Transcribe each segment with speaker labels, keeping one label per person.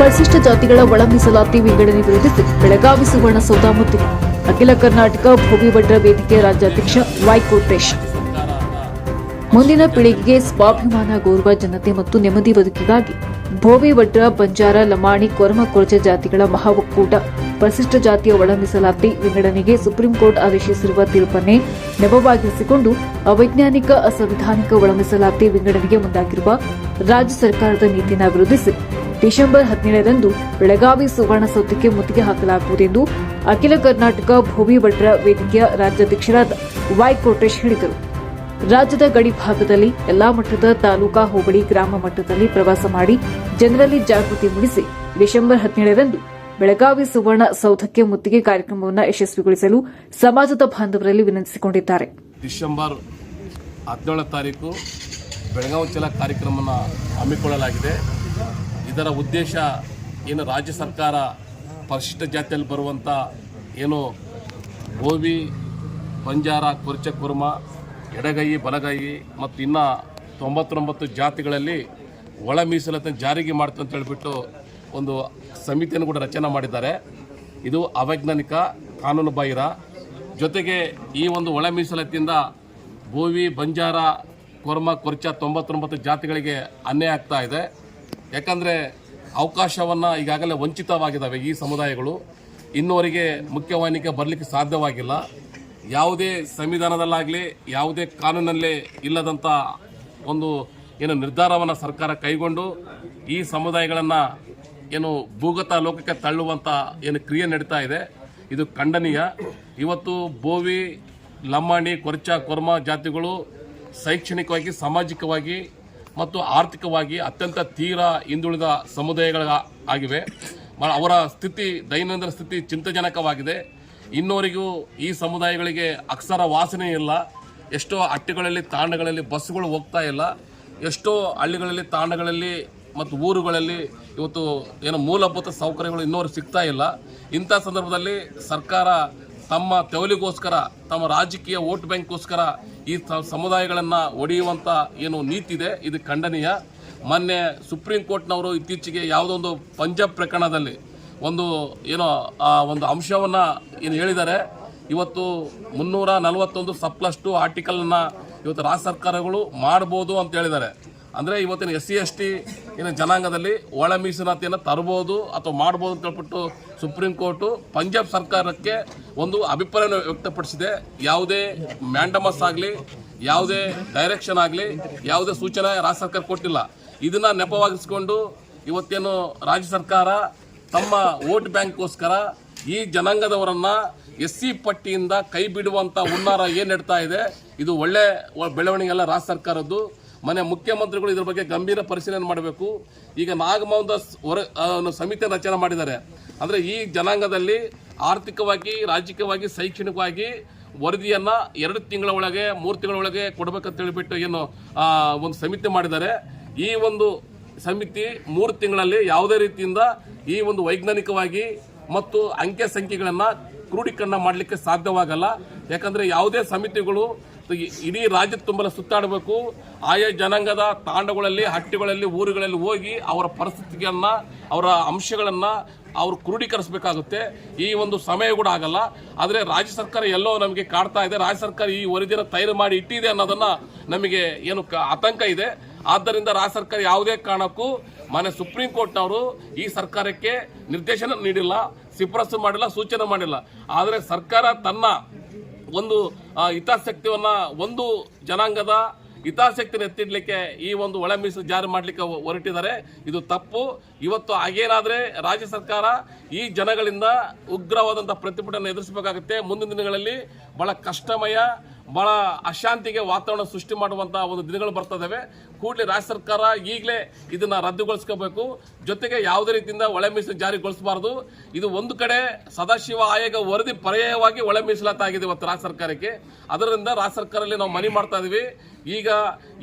Speaker 1: ಪರಿಶಿಷ್ಟ ಜಾತಿಗಳ ಒಳ ಮೀಸಲಾತಿ ವಿಂಗಡಣೆ ವಿರೋಧಿಸಿ ಬೆಳಗಾವಿ ಸುವರ್ಣಸೌಧ ಮುತ್ತಿಗೆ ಅಖಿಲ ಕರ್ನಾಟಕ ಭೂಮಿ ಭದ್ರ ವೇದಿಕೆ ರಾಜ್ಯಾಧ್ಯಕ್ಷ ವೈ ಕೋಟೇಶ್. ಮುಂದಿನ ಪೀಳಿಗೆಗೆ ಸ್ವಾಭಿಮಾನ, ಗೌರವ, ಜನತೆ ಮತ್ತು ನೆಮ್ಮದಿ ಬದುಕಿಗಾಗಿ ಭೋವಿ ಭಟ್ರ ಬಂಜಾರ, ಲಮಾಣಿ, ಕೊರಮ ಕೊರಚ ಜಾತಿಗಳ ಮಹಾ ಒಕ್ಕೂಟ ಪರಿಶಿಷ್ಟ ಜಾತಿಯ ಒಳ ಮೀಸಲಾತಿ ವಿಂಗಡಣೆಗೆ ಸುಪ್ರೀಂ ಕೋರ್ಟ್ ಆದೇಶಿಸಿರುವ ತೀರ್ಪನ್ನೇ ನೆಪವಾಗಿರಿಸಿಕೊಂಡು ಅವೈಜ್ಞಾನಿಕ, ಅಸಂವಿಧಾನಿಕ ಒಳ ಮೀಸಲಾತಿ ವಿಂಗಡಣೆಗೆ ಮುಂದಾಗಿರುವ ರಾಜ್ಯ ಸರ್ಕಾರದ ನೀತಿಯನ್ನು ವಿರೋಧಿಸಿ ಡಿಸೆಂಬರ್ ಹದಿನೇಳರಂದು ಬೆಳಗಾವಿ ಸುವರ್ಣಸೌಧಕ್ಕೆ ಮುತ್ತಿಗೆ ಹಾಕಲಾಗುವುದೆಂದು ಅಖಿಲ ಕರ್ನಾಟಕ ಭೂಮಿ ಭಟ್ರ ವೇದಿಕೆಯ ರಾಜ್ಯಾಧ್ಯಕ್ಷರಾದ ವೈ ಕೋಟೇಶ್ ಹೇಳಿದರು. ರಾಜ್ಯದ ಗಡಿ ಭಾಗದಲ್ಲಿ ಎಲ್ಲಾ ಮಟ್ಟದ ತಾಲೂಕಾ ಹೋಬಳಿ ಗ್ರಾಮ ಮಟ್ಟದಲ್ಲಿ ಪ್ರವಾಸ ಮಾಡಿ ಜನರಲ್ಲಿ ಜಾಗೃತಿ ಮೂಡಿಸಿ ಡಿಸೆಂಬರ್ ಹದಿನೇಳರಂದು ಬೆಳಗಾವಿ ಸುವರ್ಣ ಸೌಧಕ್ಕೆ ಮುತ್ತಿಗೆ ಕಾರ್ಯಕ್ರಮವನ್ನು ಯಶಸ್ವಿಗೊಳಿಸಲು ಸಮಾಜದ ಬಾಂಧವರಲ್ಲಿ ವಿನಂತಿಸಿಕೊಂಡಿದ್ದಾರೆ.
Speaker 2: ಡಿಸೆಂಬರ್ ಹದಿನೇಳನೇ ತಾರೀಕು ಬೆಳಗಾವಿ ಚಲ ಕಾರ್ಯಕ್ರಮವನ್ನು ಹಮ್ಮಿಕೊಳ್ಳಲಾಗಿದೆ. ಇದರ ಉದ್ದೇಶ ಏನು ರಾಜ್ಯ ಸರ್ಕಾರ ಪರಿಶಿಷ್ಟ ಜಾತಿಯಲ್ಲಿ ಬರುವಂಥ ಏನು ಗೋಬಿ, ಬಂಜಾರ, ಕೊರ್ಚ, ಕುರ್ಮ, ಎಡಗೈ, ಬಲಗೈ ಮತ್ತು ಇನ್ನು ತೊಂಬತ್ತೊಂಬತ್ತು ಜಾತಿಗಳಲ್ಲಿ ಒಳ ಮೀಸಲಾತಿ ಜಾರಿಗೆ ಮಾಡ್ತು ಅಂತ ಹೇಳಿಬಿಟ್ಟು ಒಂದು ಸಮಿತಿಯನ್ನು ಕೂಡ ರಚನೆ ಮಾಡಿದ್ದಾರೆ. ಇದು ಅವೈಜ್ಞಾನಿಕ ಕಾನೂನು ಬಾಹಿರ ಜೊತೆಗೆ ಈ ಒಂದು ಒಳ ಮೀಸಲಾತಿಯಿಂದ ಭೂವಿ ಬಂಜಾರ, ಕೊರ್ಮ, ಕೊರ್ಚ ತೊಂಬತ್ತೊಂಬತ್ತು ಜಾತಿಗಳಿಗೆ ಅನ್ಯಾಯ ಆಗ್ತಾ ಇದೆ. ಯಾಕಂದರೆ ಅವಕಾಶವನ್ನು ಈಗಾಗಲೇ ವಂಚಿತವಾಗಿದ್ದಾವೆ ಈ ಸಮುದಾಯಗಳು. ಇನ್ನುವರೆಗೆ ಮುಖ್ಯವಾಹಿನಿಗೆ ಬರಲಿಕ್ಕೆ ಸಾಧ್ಯವಾಗಿಲ್ಲ. ಯಾವುದೇ ಸಂವಿಧಾನದಲ್ಲಾಗಲಿ, ಯಾವುದೇ ಕಾನೂನಲ್ಲಿ ಇಲ್ಲದಂಥ ಒಂದು ಏನು ನಿರ್ಧಾರವನ್ನು ಸರ್ಕಾರ ಕೈಗೊಂಡು ಈ ಸಮುದಾಯಗಳನ್ನು ಏನು ಭೂಗತ ಲೋಕಕ್ಕೆ ತಳ್ಳುವಂಥ ಏನು ಕ್ರಿಯೆ ನಡೀತಾ ಇದೆ. ಇದು ಖಂಡನೀಯ. ಇವತ್ತು ಬೋವಿ, ಲಮ್ಮಾಣಿ, ಕೊರ್ಚ, ಕೊರ್ಮ ಜಾತಿಗಳು ಶೈಕ್ಷಣಿಕವಾಗಿ, ಸಾಮಾಜಿಕವಾಗಿ ಮತ್ತು ಆರ್ಥಿಕವಾಗಿ ಅತ್ಯಂತ ತೀರಾ ಹಿಂದುಳಿದ ಸಮುದಾಯಗಳ ಆಗಿವೆ. ಅವರ ಸ್ಥಿತಿ, ದೈನಂದಿನ ಸ್ಥಿತಿ ಚಿಂತಾಜನಕವಾಗಿದೆ. ಇನ್ನೋರಿಗೂ ಈ ಸಮುದಾಯಗಳಿಗೆ ಅಕ್ಷರ ವಾಸನೆ ಇಲ್ಲ. ಎಷ್ಟೋ ಹಟ್ಟಿಗಳಲ್ಲಿ ತಾಂಡಗಳಲ್ಲಿ ಬಸ್ಸುಗಳು ಹೋಗ್ತಾ ಇಲ್ಲ. ಎಷ್ಟೋ ಹಳ್ಳಿಗಳಲ್ಲಿ ತಾಂಡಗಳಲ್ಲಿ ಮತ್ತು ಊರುಗಳಲ್ಲಿ ಇವತ್ತು ಏನು ಮೂಲಭೂತ ಸೌಕರ್ಯಗಳು ಇನ್ನೂರು ಸಿಗ್ತಾ ಇಲ್ಲ. ಇಂಥ ಸಂದರ್ಭದಲ್ಲಿ ಸರ್ಕಾರ ತಮ್ಮ ತೆವಲಿಗೋಸ್ಕರ ತಮ್ಮ ರಾಜಕೀಯ ವೋಟ್ ಬ್ಯಾಂಕ್ಗೋಸ್ಕರ ಈ ಸಮುದಾಯಗಳನ್ನು ಒಡೆಯುವಂಥ ಏನು ನೀತಿದೆ, ಇದು ಖಂಡನೀಯ. ಮೊನ್ನೆ ಸುಪ್ರೀಂ ಕೋರ್ಟ್ನವರು ಇತ್ತೀಚೆಗೆ ಯಾವುದೊಂದು ಪಂಜಾಬ್ ಪ್ರಕರಣದಲ್ಲಿ ಒಂದು ಏನೋ, ಆ, ಒಂದು ಅಂಶವನ್ನು ಏನು ಹೇಳಿದ್ದಾರೆ. ಇವತ್ತು ಮುನ್ನೂರ ನಲವತ್ತೊಂದು ಸಪ್ಲಷ್ಟು ಆರ್ಟಿಕಲನ್ನು ಇವತ್ತು ರಾಜ್ಯ ಸರ್ಕಾರಗಳು ಮಾಡ್ಬೋದು ಅಂತ ಹೇಳಿದ್ದಾರೆ. ಅಂದರೆ ಇವತ್ತಿನ ಎಸ್ ಸಿ ಎಸ್ ಟಿ ಏನು ಜನಾಂಗದಲ್ಲಿ ಒಳ ಮೀಸಲಾತಿಯನ್ನು ತರಬಹುದು ಅಥವಾ ಮಾಡ್ಬೋದು ಅಂತ ಹೇಳ್ಬಿಟ್ಟು ಸುಪ್ರೀಂ ಕೋರ್ಟು ಪಂಜಾಬ್ ಸರ್ಕಾರಕ್ಕೆ ಒಂದು ಅಭಿಪ್ರಾಯ ವ್ಯಕ್ತಪಡಿಸಿದೆ. ಯಾವುದೇ ಮ್ಯಾಂಡಮಸ್ ಆಗಲಿ, ಯಾವುದೇ ಡೈರೆಕ್ಷನ್ ಆಗಲಿ, ಯಾವುದೇ ಸೂಚನೆ ರಾಜ್ಯ ಸರ್ಕಾರ ಕೊಟ್ಟಿಲ್ಲ. ಇದನ್ನ ನೆಪವಾಗಿಸ್ಕೊಂಡು ಇವತ್ತೇನು ರಾಜ್ಯ ಸರ್ಕಾರ ತಮ್ಮ ವೋಟ್ ಬ್ಯಾಂಕ್ಗೋಸ್ಕರ ಈ ಜನಾಂಗದವರನ್ನ ಎಸ್ ಸಿ ಪಟ್ಟಿಯಿಂದ ಕೈ ಬಿಡುವಂಥ ಹುನ್ನಾರ ಏನು ನಡ್ತಾ ಇದೆ, ಇದು ಒಳ್ಳೆ ಬೆಳವಣಿಗೆ ಅಲ್ಲ ರಾಜ್ಯ ಸರ್ಕಾರದ್ದು. ಮನೆ ಮುಖ್ಯಮಂತ್ರಿಗಳು ಇದ್ರ ಬಗ್ಗೆ ಗಂಭೀರ ಪರಿಶೀಲನೆ ಮಾಡಬೇಕು. ಈಗ ನಾಗಮೌಂದ ಹೊರ ಸಮಿತಿ ರಚನೆ ಮಾಡಿದ್ದಾರೆ. ಅಂದ್ರೆ ಈ ಜನಾಂಗದಲ್ಲಿ ಆರ್ಥಿಕವಾಗಿ, ರಾಜಕೀಯವಾಗಿ, ಶೈಕ್ಷಣಿಕವಾಗಿ ವರದಿಯನ್ನು ಎರಡು ತಿಂಗಳ ಒಳಗೆ, ಮೂರು ತಿಂಗಳ ಒಳಗೆ ಕೊಡಬೇಕಂತ ಹೇಳಿಬಿಟ್ಟು ಏನು ಒಂದು ಸಮಿತಿ ಮಾಡಿದ್ದಾರೆ. ಈ ಒಂದು ಸಮಿತಿ ಮೂರು ತಿಂಗಳಲ್ಲಿ ಯಾವುದೇ ರೀತಿಯಿಂದ ಈ ಒಂದು ವೈಜ್ಞಾನಿಕವಾಗಿ ಮತ್ತು ಅಂಕೆ ಸಂಖ್ಯೆಗಳನ್ನು ಕ್ರೋಢೀಕರಣ ಮಾಡಲಿಕ್ಕೆ ಸಾಧ್ಯವಾಗಲ್ಲ. ಯಾಕಂದ್ರೆ ಯಾವುದೇ ಸಮಿತಿಗಳು ಇಡೀ ರಾಜ್ಯ ತುಂಬಲ ಸುತ್ತಾಡಬೇಕು. ಆಯಾ ಜನಾಂಗದ ತಾಂಡಗಳಲ್ಲಿ, ಹಟ್ಟಿಗಳಲ್ಲಿ, ಊರುಗಳಲ್ಲಿ ಹೋಗಿ ಅವರ ಪರಿಸ್ಥಿತಿಯನ್ನ, ಅವರ ಅಂಶಗಳನ್ನ ಅವರು ಕ್ರೋಢೀಕರಿಸಬೇಕಾಗುತ್ತೆ ಈ ಒಂದು ಸಮಯ ಕೂಡ ಆಗಲ್ಲ. ಆದರೆ ರಾಜ್ಯ ಸರ್ಕಾರ ಎಲ್ಲೋ ನಮಗೆ ಕಾಡ್ತಾ ಇದೆ. ರಾಜ್ಯ ಸರ್ಕಾರ ಈ ವರದಿಯನ್ನು ತಯಾರು ಮಾಡಿ ಇಟ್ಟಿದೆ ಅನ್ನೋದನ್ನ ನಮಗೆ ಏನು ಆತಂಕ ಇದೆ. ಆದ್ದರಿಂದ ರಾಜ್ಯ ಸರ್ಕಾರ ಯಾವುದೇ ಕಾರಣಕ್ಕೂ ಮಾನ್ಯ ಸುಪ್ರೀಂ ಕೋರ್ಟ್ನವರು ಈ ಸರ್ಕಾರಕ್ಕೆ ನಿರ್ದೇಶನ ನೀಡಿಲ್ಲ, ಶಿಫಾರಸು ಮಾಡಿಲ್ಲ, ಸೂಚನೆ ಮಾಡಿಲ್ಲ. ಆದರೆ ಸರ್ಕಾರ ತನ್ನ ಒಂದು ಹಿತಾಸಕ್ತಿಯನ್ನು ಹಿತಾಸಕ್ತಿಯನ್ನ ಒಂದು ಜನಾಂಗದ ಹಿತಾಸಕ್ತಿನ ಎತ್ತಿಡ್ಲಿಕ್ಕೆ ಈ ಒಂದು ಒಳ ಮೀಸಲು ಜಾರಿ ಮಾಡಲಿಕ್ಕೆ ಹೊರಟಿದ್ದಾರೆ. ಇದು ತಪ್ಪು. ಇವತ್ತು ಹಾಗೇನಾದ್ರೆ ರಾಜ್ಯ ಸರ್ಕಾರ ಈ ಜನಗಳಿಂದ ಉಗ್ರವಾದಂಥ ಪ್ರತಿಭಟನೆ ಎದುರಿಸಬೇಕಾಗುತ್ತೆ. ಮುಂದಿನ ದಿನಗಳಲ್ಲಿ ಬಹಳ ಕಷ್ಟಮಯ ಬಹಳ ಅಶಾಂತಿಗೆ ವಾತಾವರಣ ಸೃಷ್ಟಿ ಮಾಡುವಂತಹ ಒಂದು ದಿನಗಳು ಬರ್ತದವೆ. ಕೂಡಲೇ ರಾಜ್ಯ ಸರ್ಕಾರ ಈಗಲೇ ಇದನ್ನ ರದ್ದುಗೊಳಿಸ್ಕೋಬೇಕು. ಜೊತೆಗೆ ಯಾವುದೇ ರೀತಿಯಿಂದ ಒಳ ಮೀಸಲು ಜಾರಿಗೊಳಿಸಬಾರದು. ಇದು ಒಂದು ಕಡೆ ಸದಾಶಿವ ಆಯೋಗ ವರದಿ ಪರ್ಯಾಯವಾಗಿ ಒಳ ಮೀಸಲಾತಾಗಿದೆ ಇವತ್ತು ರಾಜ್ಯ ಸರ್ಕಾರಕ್ಕೆ. ಅದರಿಂದ ರಾಜ್ಯ ಸರ್ಕಾರದಲ್ಲಿ ನಾವು ಮನವಿ ಮಾಡ್ತಾ ಇದೀವಿ. ಈಗ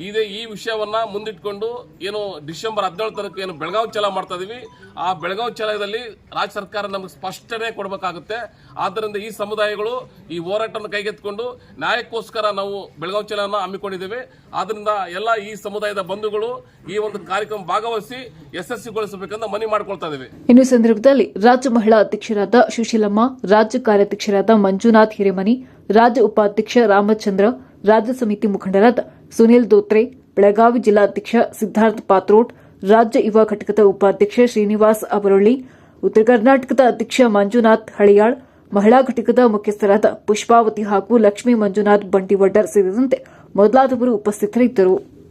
Speaker 2: ಇದೇ ಈ ವಿಷಯವನ್ನ ಮುಂದಿಟ್ಕೊಂಡು ಏನು ಡಿಸೆಂಬರ್ ಹದಿನೇಳು ತಾರೀಕು ಏನು ಬೆಳಗಾವಿ ಚಲ ಮಾಡ್ತಾ ಇದ್ದೀವಿ ಆ ಬೆಳಗಾವಿ ಚಲದಲ್ಲಿ ರಾಜ್ಯ ಸರ್ಕಾರ ನಮಗೆ ಸ್ಪಷ್ಟನೆ ಕೊಡಬೇಕಾಗುತ್ತೆ. ಆದ್ದರಿಂದ ಈ ಸಮುದಾಯಗಳು ಈ ಹೋರಾಟವನ್ನು ಕೈಗೆತ್ತಿಕೊಂಡು ನ್ಯಾಯಕ್ಕೋಸ್ಕರ ನಾವು ಬೆಳಗಾವಿ ಚಲನ ಹಮ್ಮಿಕೊಂಡಿದ್ದೇವೆ. ಆದ್ದರಿಂದ ಎಲ್ಲ ಈ ಸಮುದಾಯದ ಬಂಧುಗಳು ಈ ಒಂದು ಕಾರ್ಯಕ್ರಮ ಭಾಗವಹಿಸಿ ಯಶಸ್ವಿಗೊಳಿಸಬೇಕಂತ ಮನವಿ ಮಾಡ್ಕೊಳ್ತಾ ಇದ್ದೇವೆ
Speaker 1: ಇನ್ನು ಸಂದರ್ಭದಲ್ಲಿ ರಾಜ್ಯ ಮಹಿಳಾ ಅಧ್ಯಕ್ಷರಾದ ಸುಶೀಲಮ್ಮ ರಾಜ್ಯ ಕಾರ್ಯಾಧ್ಯಕ್ಷರಾದ ಮಂಜುನಾಥ್ ಹಿರೇಮನಿ, ರಾಜ್ಯ ಉಪಾಧ್ಯಕ್ಷ ರಾಮಚಂದ್ರ ರಾಜ್ಯ ಸಮಿತಿ ಮುಖಂಡರಾದ ಸುನಿಲ್ ದೋತ್ರೆ, ಬೆಳಗಾವಿ ಜಿಲ್ಲಾಧ್ಯಕ್ಷ ಸಿದ್ದಾರ್ಥ್ ಪಾತ್ರೋಟ್, ರಾಜ್ಯ ಯುವ ಘಟಕದ ಉಪಾಧ್ಯಕ್ಷ ಶ್ರೀನಿವಾಸ್ ಅವರೊಳ್ಳಿ, ಉತ್ತರ ಕರ್ನಾಟಕದ ಅಧ್ಯಕ್ಷ ಮಂಜುನಾಥ್ ಹಳಿಯಾಳ್, ಮಹಿಳಾ ಘಟಕದ ಮುಖ್ಯಸ್ಥರಾದ ಪುಷ್ಪಾವತಿ ಹಾಗೂ ಲಕ್ಷ್ಮೀ ಮಂಜುನಾಥ್ ಬಂಟಿವಡ್ಡರ್ ಸೇರಿದಂತೆ ಮೊದಲಾದವರು ಉಪಸ್ಥಿತರಿದ್ದರು.